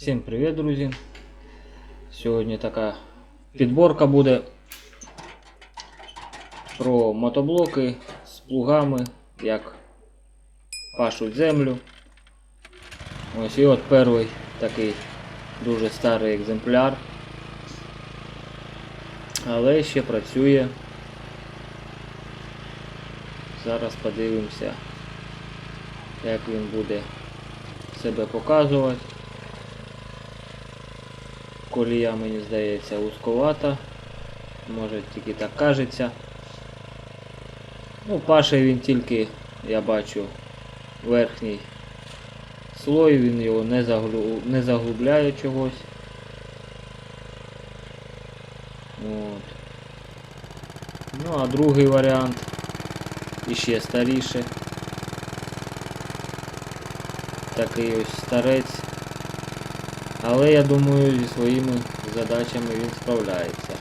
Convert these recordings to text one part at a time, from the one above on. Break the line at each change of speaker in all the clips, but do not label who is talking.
Всім привіт, друзі! Сьогодні така підборка буде про мотоблоки з плугами, як пашуть землю. Ось і от перший такий дуже старий екземпляр. Але ще працює. Зараз подивимося, як він буде себе показувати. Колія, мені здається, узковата. Може тільки так кажеться. Ну, паше він тільки, я бачу, верхній слой, він його не, заглу... не заглубляє чогось. От. Ну, а другий варіант іще старіше. Такий ось старець. Але я думаю, зі своїми задачами він справляється.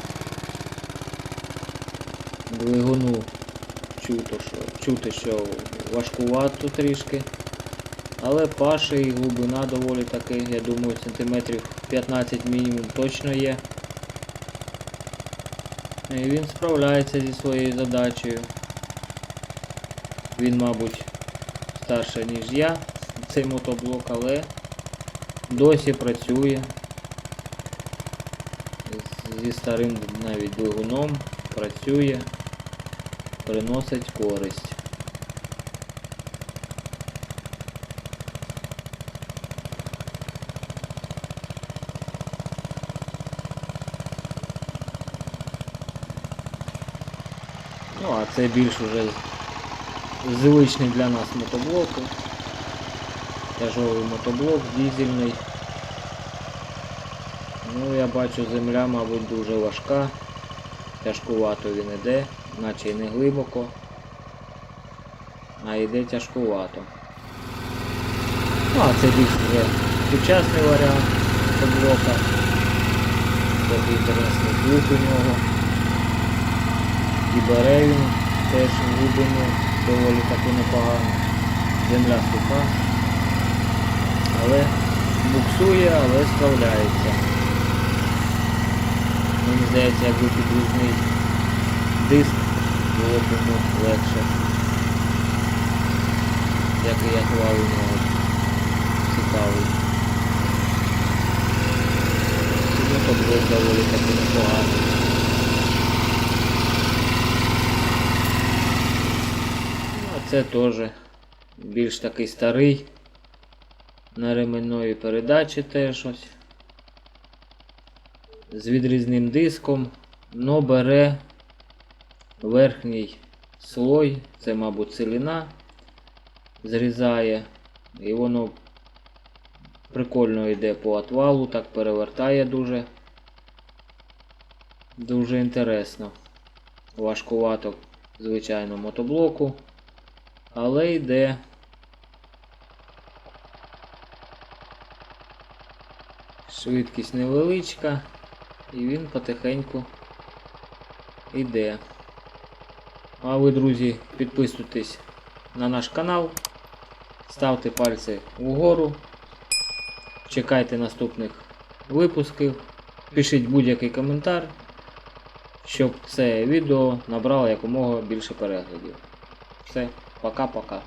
Двигуну чуто, що, чути, що важкувато трішки. Але паші і глибина доволі таки, я думаю, сантиметрів 15 мінімум точно є. І він справляється зі своєю задачею. Він, мабуть, старше, ніж я, цей мотоблок, але досі працює зі старим навіть двигуном, працює, приносить користь. Ну, а це більш уже звичний для нас мотоблок. Тяжовий мотоблок, дизельний. Ну, я бачу, земля, мабуть, дуже важка. Тяжкувато він іде, наче й не глибоко, а йде тяжкувато. Ну, а це більш вже сучасний варіант мотоблока. Такий інтересний звук у нього. І бере він теж глибину доволі таки непогано. Земля суха. Але буксує, але справляється. Мені здається, якби підвізний диск було б йому легше. Як і я хвалю у нього цікавий. То було доволі таки непогано. Ну, це теж більш такий старий. На ременної передачі теж ось. З відрізним диском, но бере верхній слой, це, мабуть, целина, зрізає, і воно прикольно йде по отвалу, так перевертає дуже. Дуже інтересно. Важкувато, звичайно, мотоблоку, але йде. Швидкість невеличка і він потихеньку йде. А ви, друзі, підписуйтесь на наш канал, ставте пальці вгору, чекайте наступних випусків, пишіть будь-який коментар, щоб це відео набрало якомога більше переглядів. Все, пока-пока.